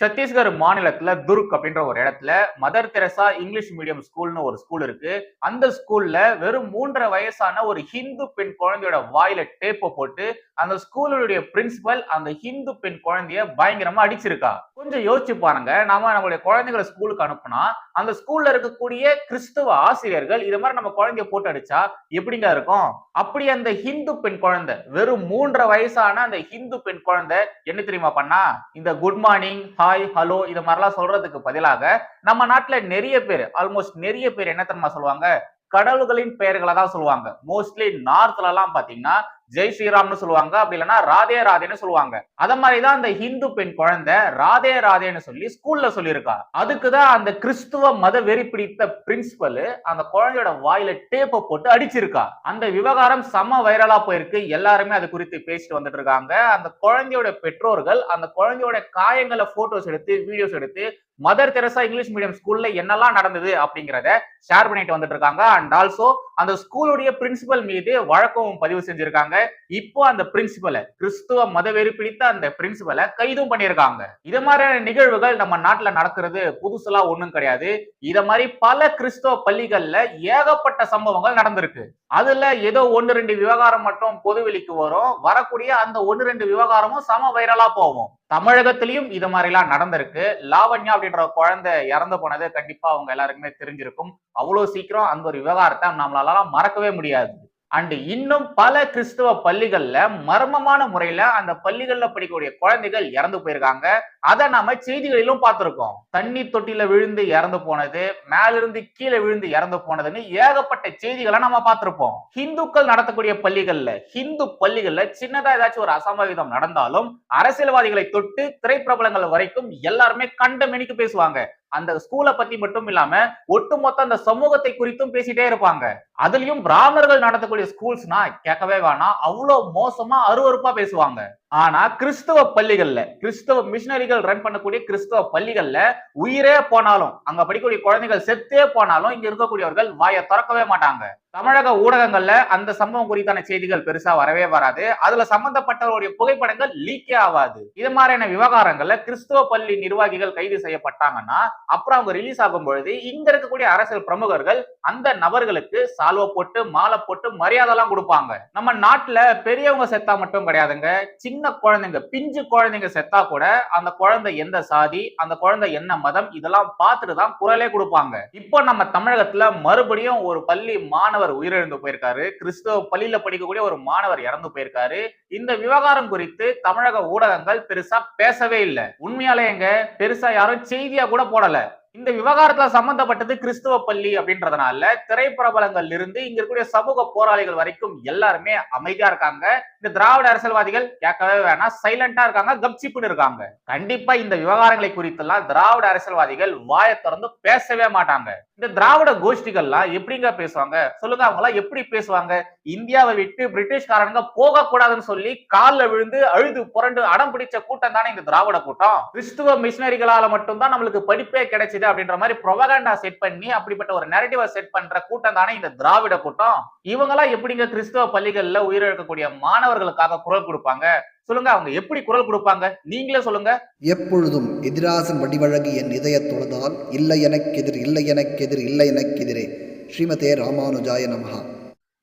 சத்தீஸ்கர் மாநிலத்துல துர்க் அப்படின்ற ஒரு இடத்துல மதர் தெரசா இங்கிலீஷ் மீடியம் ஸ்கூல்னு ஒரு ஸ்கூல் இருக்கு. அந்த ஸ்கூல்ல வெறும் மூன்றரை வயசான ஒரு ஹிந்து பெண் குழந்தையோட வாயில டேப்பை போட்டு அந்த ஸ்கூலுடைய பிரின்சிபல் அந்த ஹிந்து பெண் குழந்தைய பயங்கரமா அடிச்சிருக்கா. கொஞ்சம் யோசிச்சு பாருங்க. நாம நம்மளுடைய குழந்தைகளை ஸ்கூலுக்கு அனுப்புனா அந்த ஸ்கூல்ல இருக்கக்கூடிய கிறிஸ்துவ ஆசிரியர்கள் இது மாதிரி நம்ம குழந்தைய போட்டு அடிச்சா எப்படிங்க இருக்கும்? அப்படி அந்த ஹிந்து பெண் குழந்தை வெறும் மூன்றரை வயசான அந்த ஹிந்து பெண் குழந்தை என்ன தெரியுமா பண்ணா? இந்த குட் மார்னிங் ஹாய் ஹலோ இது மாதிரிலாம் சொல்றதுக்கு பதிலாக நம்ம நாட்டுல நிறைய பேர் ஆல்மோஸ்ட் நிறைய பேர் என்ன தெரியுமா சொல்லுவாங்க? கடவுள்களின் பெயர்களை தான் சொல்லுவாங்க மோஸ்ட்லி நார்த்ல எல்லாம் பாத்தீங்கன்னா ஜெய் ஸ்ரீராம்னு சொல்லுவாங்க. அப்படி இல்லைன்னா ராதே ராதேன்னு சொல்லுவாங்க. அத மாதிரிதான் அந்த ஹிந்து பெண் குழந்தை ராதே ராதேன்னு சொல்லி ஸ்கூல்ல சொல்லியிருக்கா. அதுக்குதான் அந்த கிறிஸ்துவ மத வெறி பிடித்த பிரின்சிபல் அந்த குழந்தையோட வாயில டேப்பை போட்டு அடிச்சிருக்கா. அந்த விவகாரம் செம வைரலா போயிருக்கு. எல்லாருமே அது குறித்து பேசிட்டு வந்துட்டு இருக்காங்க. அந்த குழந்தையோட பெற்றோர்கள் அந்த குழந்தையோட காயங்களை போட்டோஸ் எடுத்து வீடியோஸ் எடுத்து மதர் தெரசா இங்கிலீஷ் மீடியம் ஸ்கூல்ல என்னெல்லாம் நடந்தது? அப்படிங்கிறத ஷேர் பண்ணிட்டு வந்துட்டு இருக்காங்க. அண்ட் ஆல்சோ அந்த ஸ்கூலுடைய பிரின்சிபல் மீது வழக்கம் பதிவு செஞ்சிருக்காங்க. இப்போ அந்த பிரின்சிபலை கிறிஸ்துவ மதவெறி பிடித்த அந்த பிரின்சிபலை கைதும் பண்ணியிருக்காங்க இது மாதிரியான நிகழ்வுகள் நம்ம நாட்டுல நடக்கிறது புதுசுலா ஒண்ணும் கிடையாது. இத மாதிரி பல கிறிஸ்தவ பள்ளிகள்ல ஏகப்பட்ட சம்பவங்கள் நடந்திருக்கு. அதுல ஏதோ ஒன்னு ரெண்டு விவகாரம் மட்டும் பொதுவெளிக்கு வரும். வரக்கூடிய அந்த ஒன்னு ரெண்டு விவகாரமும் சம வைரலா போகும். தமிழகத்திலயும் இது மாதிரிலாம் நடந்திருக்கு. லாவண்யா அப்படின்ற குழந்தை இறந்து போனது கண்டிப்பா அவங்க எல்லாருக்குமே தெரிஞ்சிருக்கும். அவ்வளவு சீக்கிரம் அந்த ஒரு விவகாரத்தை நம்மளால மறக்கவே முடியாது. அண்ட் இன்னும் பல கிறிஸ்துவ பள்ளிகள்ல மர்மமான முறையில அந்த பள்ளிகள்ல படிக்கக்கூடிய குழந்தைகள் இறந்து போயிருக்காங்க. அதை நாம செய்திகளிலும் பார்த்திருக்கோம். தண்ணி தொட்டில விழுந்து இறந்து போனது மேலிருந்து கீழே விழுந்து இறந்து போனதுன்னு ஏகப்பட்ட செய்திகளை நம்ம பார்த்திருப்போம். ஹிந்துக்கள் நடத்தக்கூடிய பள்ளிகள்ல ஹிந்து பள்ளிகள்ல சின்னதா ஏதாச்சும் ஒரு அசம்பாவிதம் நடந்தாலும் அரசியல்வாதிகளை தொட்டு திரைப்பிரபலங்கள் வரைக்கும் எல்லாருமே கண்டமெனிக்கு பேசுவாங்க. அந்த ஸ்கூலை பத்தி மட்டும் இல்லாம ஒட்டுமொத்த அந்த சமூகத்தை குறித்தும் பேசிட்டே இருப்பாங்க. அதுலயும் பிராமணர்கள் நடத்தக்கூடிய ஸ்கூல்ஸ்னா கேட்கவே வேணாம். அவ்வளவு மோசமா அருவருப்பா பேசுவாங்க. ஆனா கிறிஸ்தவ பள்ளிகள்ல கிறிஸ்தவ மிஷினரிகள் ரன் பண்ணக்கூடிய கிறிஸ்தவ பள்ளிகள்ல உயிரே போனாலும் அங்க படிக்கக்கூடிய குழந்தைகள் செத்தே போனாலும் இங்க இருக்கக்கூடியவர்கள் வாயை திறக்கவே மாட்டாங்க. தமிழக ஊடகங்கள்ல அந்த சம்பவம் குறித்தான செய்திகள் பெருசா வரவே வராது. அதுல சம்பந்தப்பட்டவருடைய புகைப்படங்கள் லீக்கே ஆகாது. இது மாதிரியான விவகாரங்கள்ல கிறிஸ்தவ பள்ளி நிர்வாகிகள் கைது செய்யப்பட்டாங்கன்னா அப்புறம் அவங்க ரிலீஸ் ஆகும் பொழுது இங்க இருக்கக்கூடிய அரசியல் பிரமுகர்கள் அந்த நபர்களுக்கு சால்வை போட்டு மாலை போட்டு மரியாதை எல்லாம் கொடுப்பாங்க. நம்ம நாட்டுல பெரியவங்க செத்தா மட்டும் கிடையாதுங்க. சின்ன குழந்தைங்க பிஞ்சு குழந்தைங்க செத்தா கூட அந்த குழந்தை எந்த சாதி அந்த குழந்தை என்ன மதம் இதெல்லாம் பார்த்துட்டு தான் குரலே கொடுப்பாங்க. இப்போ நம்ம தமிழகத்துல மறுபடியும் ஒரு பள்ளி மாணவர் உயிரிழந்து போயிருக்காரு. கிறிஸ்தவ பள்ளியில படிக்கக்கூடிய ஒரு மாணவர் இறந்து போயிருக்காரு. இந்த விவகாரம் குறித்து தமிழக ஊடகங்கள் பெருசா பேசவே இல்லை. உண்மையாலே எங்க? பெருசா யாரும் செய்தியா கூட போடல. இந்த விவகாரத்துல சம்பந்தப்பட்டது கிறிஸ்துவ பள்ளி அப்படின்றதுனால திரைப்பிரபலங்கள்ல இருந்து இங்க இருக்கக்கூடிய சமூக போராளிகள் வரைக்கும் எல்லாருமே அமைதியா இருக்காங்க. இந்த திராவிட அரசியல்வாதிகள் கேட்கவே வேணாம். சைலண்டா இருக்காங்க கப்சிப்புன்னு இருக்காங்க. கண்டிப்பா இந்த விவகாரங்களை குறித்தெல்லாம் திராவிட அரசியல்வாதிகள் வாயை திறந்து பேசவே மாட்டாங்க. இந்த திராவிட கோஷ்டிகள்லாம் எப்படிங்க பேசுவாங்க? சொல்லுங்க அவங்க எல்லாம் எப்படி பேசுவாங்க? இந்தியாவை விட்டு பிரிட்டிஷ்காரங்க போக கூடாதுன்னு சொல்லி காலில் விழுந்து அழுது புரண்டு அடம் பிடிச்ச கூட்டம் தானே இந்த திராவிட கூட்டம். கிறிஸ்துவ மிஷினரிகளால மட்டும்தான் நம்மளுக்கு படிப்பே கிடைச்சது அப்படின்ற மாதிரி ப்ரொபகண்டா செட் பண்ணி அப்படிப்பட்ட ஒரு நெரட்டிவ செட் பண்ற கூட்டம் தானே இந்த திராவிட கூட்டம். இவங்க எல்லாம் எப்படிங்க கிறிஸ்தவ பள்ளிகள்ல உயிரிழக்கக்கூடிய மாணவர்களுக்காக குரல் கொடுப்பாங்க? சொல்லுங்க அவங்க எப்படி குரல் கொடுப்பாங்க? நீங்களே சொல்லுங்க. எப்பொழுதும் எதிராசன் வடிவழகு என் இதயத் தொழுதால் இல்லை எனக்கெதிர் இல்லை எனக்கெதிர் இல்லை எனக்கெதிரே. ஸ்ரீமதே ராமானுஜாய நமஹா.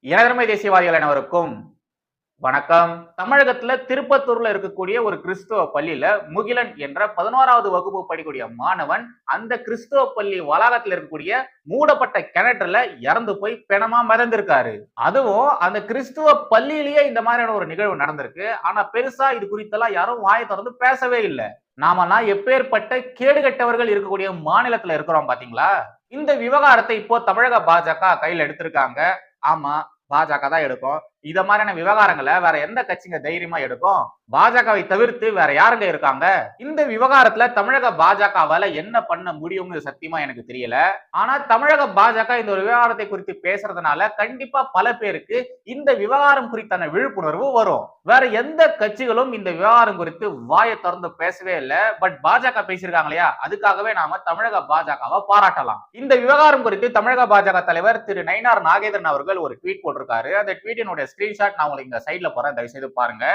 இனதர்மை தேசியவாதிகள் அனைவருக்கும் வணக்கம். தமிழகத்துல திருப்பத்தூர்ல இருக்கக்கூடிய ஒரு கிறிஸ்துவ பள்ளியில முகிலன் என்ற பதினோராவது வகுப்பு படிக்கூடிய மாணவன் அந்த கிறிஸ்துவ பள்ளி வளாகத்துல இருக்கக்கூடிய மூடப்பட்ட கிணற்றுல இறந்து போய் பிணமா மிதந்திருக்காரு. அதுவும் அந்த கிறிஸ்துவ பள்ளியிலேயே இந்த மாதிரியான ஒரு நிகழ்வு நடந்திருக்கு. ஆனா பெருசா இது குறித்தெல்லாம் யாரும் வாயை திறந்து பேசவே இல்லை. நாமெல்லாம் எப்பேற்பட்ட கேடுகட்டவர்கள் இருக்கக்கூடிய மாநிலத்துல இருக்கிறோம் பாத்தீங்களா? இந்த விவகாரத்தை இப்போ தமிழக பாஜக கையில் எடுத்திருக்காங்க. ஆமா பாஜக தான் எடுக்கும். இத மாதிரியான விவகாரங்களை வேற எந்த கட்சிங்க தைரியமா எடுக்கும்? பாஜகவை தவிர்த்து வேற யாருங்க இருக்காங்க? இந்த விவகாரத்துல தமிழக பாஜகவால என்ன பண்ண முடியும்னு சத்தியமா எனக்கு தெரியல. ஆனா தமிழக பாஜக இந்த ஒரு விவகாரத்தை குறித்து பேசுறதுனால கண்டிப்பா பல பேருக்கு இந்த விவகாரம் குறித்தான விழிப்புணர்வு வரும். வேற எந்த கட்சிகளும் இந்த விவகாரம் குறித்து வாயை திறந்து பேசவே இல்லை. பட் பாஜக பேசியிருக்காங்க இல்லையா அதுக்காகவே நாம தமிழக பாஜகவை பாராட்டலாம். இந்த விவகாரம் குறித்து தமிழக பாஜக தலைவர் திரு நயினார் நாகேந்திரன் அவர்கள் ஒரு ட்வீட் போட்டிருக்காரு. அந்த ட்வீட்டினுடைய ஸ்கிரீன்ஷாட் நான் உங்களுக்கு இந்த சைட்ல போறேன். தயவு செய்து பாருங்க.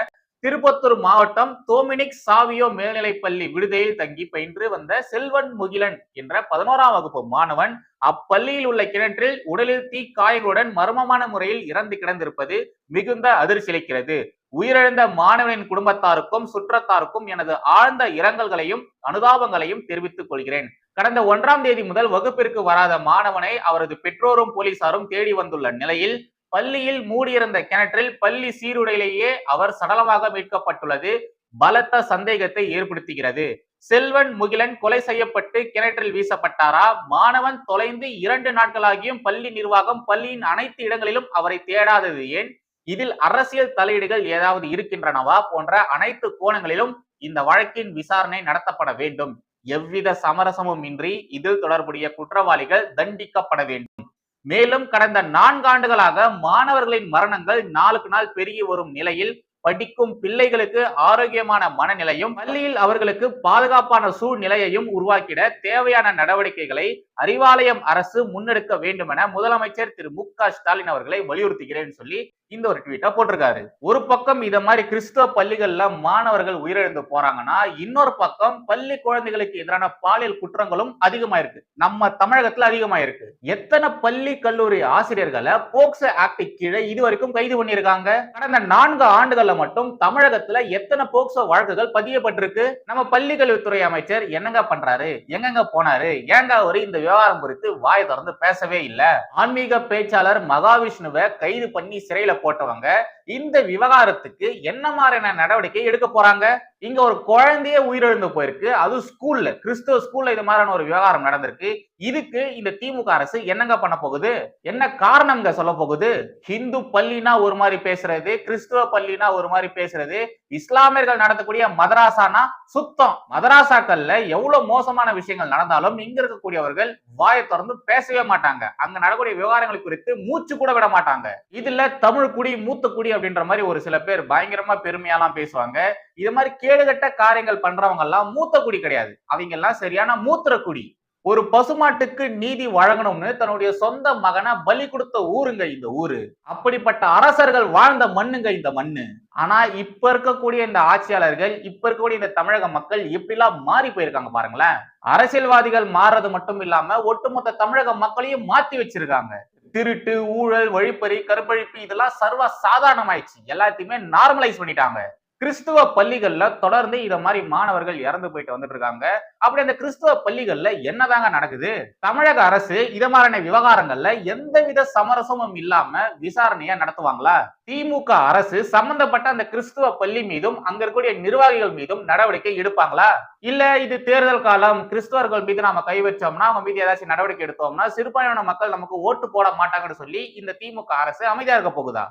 திருப்பத்தூர் மாவட்டம் தோமினிக் சாவியோ மேல்நிலைப்பள்ளி விடுதியில் தங்கி பயின்று வந்த செல்வன் முகிலன் என்ற பதினோராம் வகுப்பு மாணவன் அப்பள்ளியில் உள்ள கிணற்றில் உடலில் தீ காயங்களுடன் மர்மமான முறையில் இறந்து கிடந்திருப்பது மிகுந்த அதிர்ச்சியளிக்கிறது. உயிரிழந்த மாணவனின் குடும்பத்தாருக்கும் சுற்றத்தாருக்கும் எனது ஆழ்ந்த இரங்கல்களையும் அனுதாபங்களையும் தெரிவித்துக் கொள்கிறேன். கடந்த ஒன்றாம் தேதி முதல் வகுப்பிற்கு வராத மாணவனை அவரது பெற்றோரும் போலீசாரும் தேடி வந்துள்ள நிலையில் பள்ளியில் மூடியிருந்த கிணற்றில் பள்ளி சீருடையிலேயே அவர் சடலமாக மீட்கப்பட்டுள்ளது. பலத்த சந்தேகத்தை ஏற்படுத்துகிறது. செல்வன் முகிலன் கொலை செய்யப்பட்டு கிணற்றில் வீசப்பட்டாரா? மாணவன் தொலைந்து இரண்டு நாட்களாகியும் பள்ளி நிர்வாகம் பள்ளியின் அனைத்து இடங்களிலும் அவரை தேடாதது ஏன்? இதில் அரசியல் தலையீடுகள் ஏதாவது இருக்கின்றனவா? போன்ற அனைத்து கோணங்களிலும் இந்த வழக்கின் விசாரணை நடத்தப்பட வேண்டும். எவ்வித சமரசமும் இன்றி இதில் தொடர்புடைய குற்றவாளிகள் தண்டிக்கப்பட வேண்டும். மேலும் கடந்த நான்காண்டுகளாக மாணவர்களின் மரணங்கள் நாளுக்கு நாள் பெருகி வரும் நிலையில் படிக்கும் பிள்ளைகளுக்கு ஆரோக்கியமான மனநிலையும் பள்ளியில் அவர்களுக்கு பாதுகாப்பான சூழ்நிலையையும் உருவாக்கிட தேவையான நடவடிக்கைகளை அறிவாலயம் அரசு முன்னெடுக்க வேண்டும் என முதலமைச்சர் திரு மு க ஸ்டாலின் அவர்களை வலியுறுத்துகிறேன் சொல்லி இந்த ஒரு ட்வீட்டை போட்டிருக்காரு. ஒரு பக்கம் இத மாதிரி கிறிஸ்தவ பள்ளிகள்ல மாணவர்கள் உயிரிழந்து போறாங்கன்னா இன்னொரு பக்கம் பள்ளி குழந்தைகளுக்கு எதிரான பாலியல் குற்றங்களும் அதிகமாயிருக்கு. நம்ம தமிழகத்துல அதிகமாயிருக்கு. எத்தனை பள்ளி கல்லூரி ஆசிரியர்களை போக்சோ ஆக்ட் கீழே இது வரைக்கும் கைது பண்ணியிருக்காங்க? கடந்த நான்கு ஆண்டுகள்ல மட்டும் தமிழகத்துல எத்தனை போக்சோ வழக்குகள் பதியப்பட்டிருக்கு? நம்ம பள்ளி கல்வித்துறை அமைச்சர் என்னங்க பண்றாரு? எங்கெங்க போனாரு? ஏங்க அவரு இந்த விவகாரம் குறித்து வாய் திறந்து பேசவே இல்ல? ஆன்மீக பேச்சாளர் மகாவிஷ்ணுவை கைது பண்ணி சிறையில போட்டவங்க இந்த விவகாரத்துக்கு என்ன மாதிரியான நடவடிக்கை எடுக்க போறாங்க? இங்க ஒரு குழந்தையே உயிரிழந்து போயிருக்கு. அது ஸ்கூல்ல கிறிஸ்துவ ஸ்கூல்ல இது மாதிரியான ஒரு விவகாரம் நடந்திருக்கு. இதுக்கு இந்த திமுக அரசு என்னங்க பண்ண போகுது? என்ன காரணம்ங்க சொல்ல போகுது? ஹிந்து பள்ளினா ஒரு மாதிரி பேசுறது கிறிஸ்துவ பள்ளினா ஒரு மாதிரி பேசுறது இஸ்லாமியர்கள் நடத்தக்கூடிய மதராசானா சுத்தம். மதராசாக்கள்ல எவ்வளவு மோசமான விஷயங்கள் நடந்தாலும் இங்க இருக்கக்கூடியவர்கள் வாயை திறந்து பேசவே மாட்டாங்க. அங்க நடக்கக்கூடிய விவகாரங்கள் குறித்து மூச்சு கூட விட மாட்டாங்க. இதுல தமிழ் குடி மூத்த குடி அப்படின்ற மாதிரி ஒரு சில பேர் பயங்கரமா பெருமையாலாம் பேசுவாங்க. இது மாதிரி கேடுகட்ட காரியங்கள் பண்றவங்க எல்லாம் மூத்த குடி கிடையாது. அவங்க எல்லாம் சரியான மூத்திர குடி. ஒரு பசுமாட்டுக்கு நீதி வழங்கணும்னு தன்னுடைய சொந்த மகனை பலி கொடுத்த ஊருங்க இந்த ஊரு. அப்படிப்பட்ட அரசர்கள் வாழ்ந்த மண்ணுங்க இந்த மண்ணு. ஆனா இப்ப இருக்கக்கூடிய இந்த ஆட்சியாளர்கள் இப்ப இருக்கக்கூடிய இந்த தமிழக மக்கள் எப்படிலாம் மாறி போயிருக்காங்க பாருங்களேன். அரசியல்வாதிகள் மாறுறது மட்டும் இல்லாம ஒட்டுமொத்த தமிழக மக்களையும் மாத்தி வச்சிருக்காங்க. திருட்டு ஊழல் வழிப்பறி கற்பழிப்பு இதெல்லாம் சர்வ சாதாரணமாயிடுச்சு. எல்லாத்தையுமே நார்மலைஸ் பண்ணிட்டாங்க. கிறிஸ்துவ பள்ளிகள்ல தொடர்ந்து இத மாதிரி மாணவர்கள் இறந்து போயிட்டு வந்துட்டு இருக்காங்க அப்படி அந்த கிறிஸ்துவ பள்ளிகள்ல என்னதாங்க நடக்குது? தமிழக அரசு இத மாதிரியான விவகாரங்கள்ல எந்தவித சமரசமும் இல்லாம விசாரணையா நடத்துவாங்களா? திமுக அரசு சம்பந்தப்பட்ட அந்த கிறிஸ்துவ பள்ளி மீதும் அங்க இருக்கக்கூடிய நிர்வாகிகள் மீதும் நடவடிக்கை எடுப்பாங்களா? இல்ல இது தேர்தல் காலம் கிறிஸ்தவர்கள் மீது நாம கை வச்சோம்னா அவங்க மீது ஏதாச்சும் நடவடிக்கை எடுத்தோம்னா சிறுபான்மையான மக்கள் நமக்கு ஓட்டு போட மாட்டாங்கன்னு சொல்லி இந்த திமுக அரசு அமைதியா இருக்க போகுதா?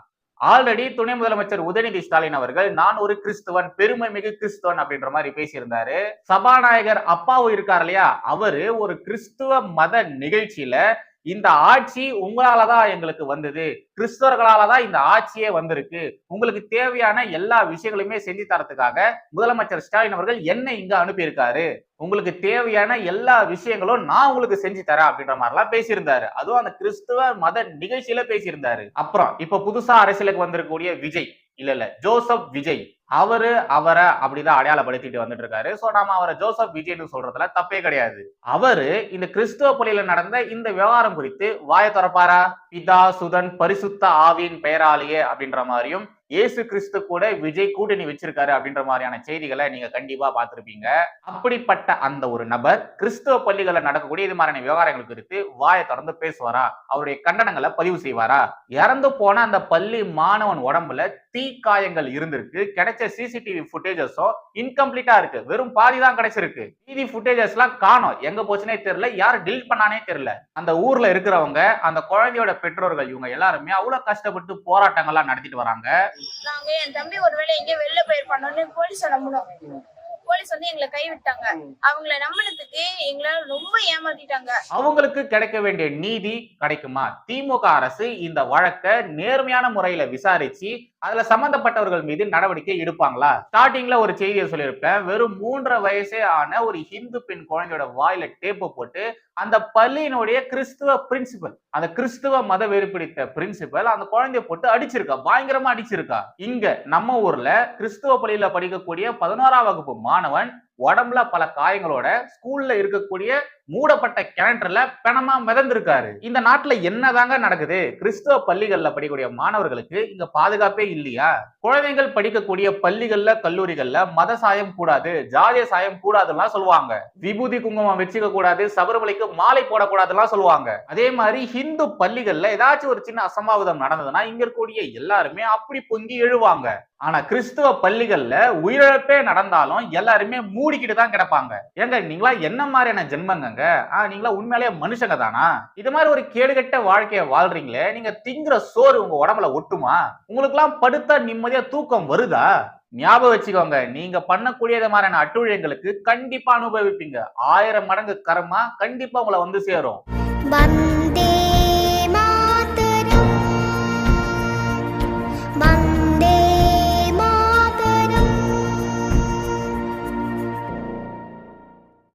ஆல்ரெடி துணை முதலமைச்சர் உதயநிதி ஸ்டாலின் அவர்கள் நான் ஒரு கிறிஸ்துவன் பெருமை மிகு கிறிஸ்துவன் அப்படின்ற மாதிரி பேசியிருந்தாரு. சபாநாயகர் அப்பாவு இருக்கார் இல்லையா? அவரு ஒரு கிறிஸ்துவ மத நிகழ்ச்சியில இந்த ஆட்சி உங்களாலதான் எங்களுக்கு வந்தது. கிறிஸ்தவர்களாலதான் இந்த ஆட்சியே வந்திருக்கு. உங்களுக்கு தேவையான எல்லா விஷயங்களையுமே செஞ்சு தரத்துக்காக முதலமைச்சர் ஸ்டாலின் அவர்கள் என்ன இங்க அனுப்பியிருக்காரு. உங்களுக்கு தேவையான எல்லா விஷயங்களும் நான் உங்களுக்கு செஞ்சு தரேன் அப்படின்ற மாதிரிலாம் பேசியிருந்தாரு. அதுவும் அந்த கிறிஸ்துவ மத நிகழ்ச்சியில பேசியிருந்தாரு. அப்புறம் இப்ப புதுசா அரசியலுக்கு வந்திருக்கக்கூடிய விஜய். இல்ல இல்ல ஜோசப் விஜய். அவரு அவரை அப்படிதான் அடையாளப்படுத்திட்டு வந்துட்டு இருக்காரு சோ நாம அவரை ஜோசப் விஜய்னு சொல்றதுல தப்பே கிடையாது. அவரு இந்த கிறிஸ்துவ பள்ளியில நடந்த இந்த விவகாரம் குறித்து வாய திறப்பாரா? பிதா சுதன் பரிசுத்த ஆவியின் பெயராலேயே அப்படின்ற மாதிரியும் இயேசு கிறிஸ்து கூட விஜய் கூட்டணி வச்சிருக்காரு அப்படின்ற மாதிரியான செய்திகளை நீங்க கண்டிப்பா பார்த்திருப்பீங்க. அப்படிப்பட்ட அந்த ஒரு நபர் கிறிஸ்துவ பள்ளிகளில் நடக்கக்கூடிய இது மாதிரியான விவகாரங்கள் குறித்து வாயை திறந்து பேசுவாரா? அவருடைய கண்டனங்களை பதிவு செய்வாரா? இறந்து போன அந்த பள்ளி மாணவன் உடம்புல தீ காயங்கள் இருந்திருக்கு. கிடைச்ச சிசிடிவி ஃபுட்டேஜஸும் இன்கம்ப்ளீட்டா இருக்கு. வெறும் பாதி தான் கிடைச்சிருக்கு. மீதி ஃபுட்டேஜஸ் எல்லாம் காணோம். எங்க போச்சுனே தெரியல. யார் டிலீட் பண்ணானே தெரியல. அந்த ஊர்ல இருக்கிறவங்க அந்த குழந்தையோட பெற்றோர்கள் இவங்க எல்லாருமே அவ்வளவு கஷ்டப்பட்டு போராட்டங்கள்லாம் நடத்திட்டு வராங்க. நாங்க என் தம்பி ஒருவேளை எங்கேயோ வெளில போயிருப்பானோன்னு போலீஸ நம்பணும் போலீஸ் வந்து எங்களை கைவிட்டாங்க. அவங்கள நம்பினதுக்கு எங்களால ரொம்ப ஏமாத்திட்டாங்க. அவங்களுக்கு கிடைக்க வேண்டிய நீதி கிடைக்குமா? திமுக அரசு இந்த வழக்கை நேர்மையான முறையில விசாரிச்சு அதுல சம்பந்தப்பட்டவர்கள் மீது நடவடிக்கை எடுப்பாங்களா? ஸ்டார்டிங்ல ஒரு செய்தியை சொல்லியிருப்பேன். வெறும் மூன்றரை வயசே ஆன ஒரு ஹிந்து பெண் குழந்தையோட வாயில டேப்பு போட்டு அந்த பள்ளியினுடைய கிறிஸ்துவ பிரின்சிபல் அந்த கிறிஸ்துவ மத வெறுப்பிடித்த பிரின்சிபல் அந்த குழந்தைய போட்டு அடிச்சிருக்கா? பயங்கரமா அடிச்சிருக்கா? இங்க நம்ம ஊர்ல கிறிஸ்துவ பள்ளியில படிக்கக்கூடிய பதினோராம் வகுப்பு மாணவன் உடம்புல பல காயங்களோட ஸ்கூல்ல இருக்கக்கூடிய மூடப்பட்ட கிணற்றுல பிணமா மிதந்திருக்காரு. இந்த நாட்டுல என்னதாங்க நடக்குது? கிறிஸ்துவ பள்ளிகள்ல படிக்கக்கூடிய மாணவர்களுக்கு இங்க பாதுகாப்பே இல்லையா? குழந்தைகள் படிக்கக்கூடிய பள்ளிகள்ல கல்லூரிகள்ல மத சாயம் கூடாது ஜாதிய சாயம் கூடாதுலாம் சொல்லுவாங்க. விபூதி குங்குமம் வச்சுக்க கூடாது சபரிமலைக்கு மாலை போடக்கூடாதுலாம் சொல்லுவாங்க. அதே மாதிரி ஹிந்து பள்ளிகள்ல ஏதாச்சும் ஒரு சின்ன அசம்பாவிதம் நடந்ததுன்னா இங்க இருக்கக்கூடிய எல்லாருமே அப்படி பொங்கி எழுவாங்க. ஆனா கிறிஸ்துவ பள்ளிகள்ல உயிரிழப்பே நடந்தாலும் எல்லாருமே மூடிக்கிட்டு தான் கிடப்பாங்க. ஏங்க நீங்களா என்ன மாதிரியான ஜென்மங்கங்க? ஆஹ் நீங்களா உண்மையிலேயே மனுஷங்க தானா? இது மாதிரி ஒரு கேடுகட்ட வாழ்க்கைய வாழ்றீங்களே நீங்க திங்குற சோறு உங்க உடம்புல ஒட்டுமா? உங்களுக்கெல்லாம் படுத்தா நிம்மதியா தூக்கம் வருதா? ஞாபகம் வச்சுக்கோங்க நீங்க பண்ணக்கூடிய மாதிரியான அட்டுழியங்களுக்கு கண்டிப்பா அனுபவிப்பீங்க. ஆயிரம் மடங்கு கர்மா கண்டிப்பா உங்களை வந்து சேரும்.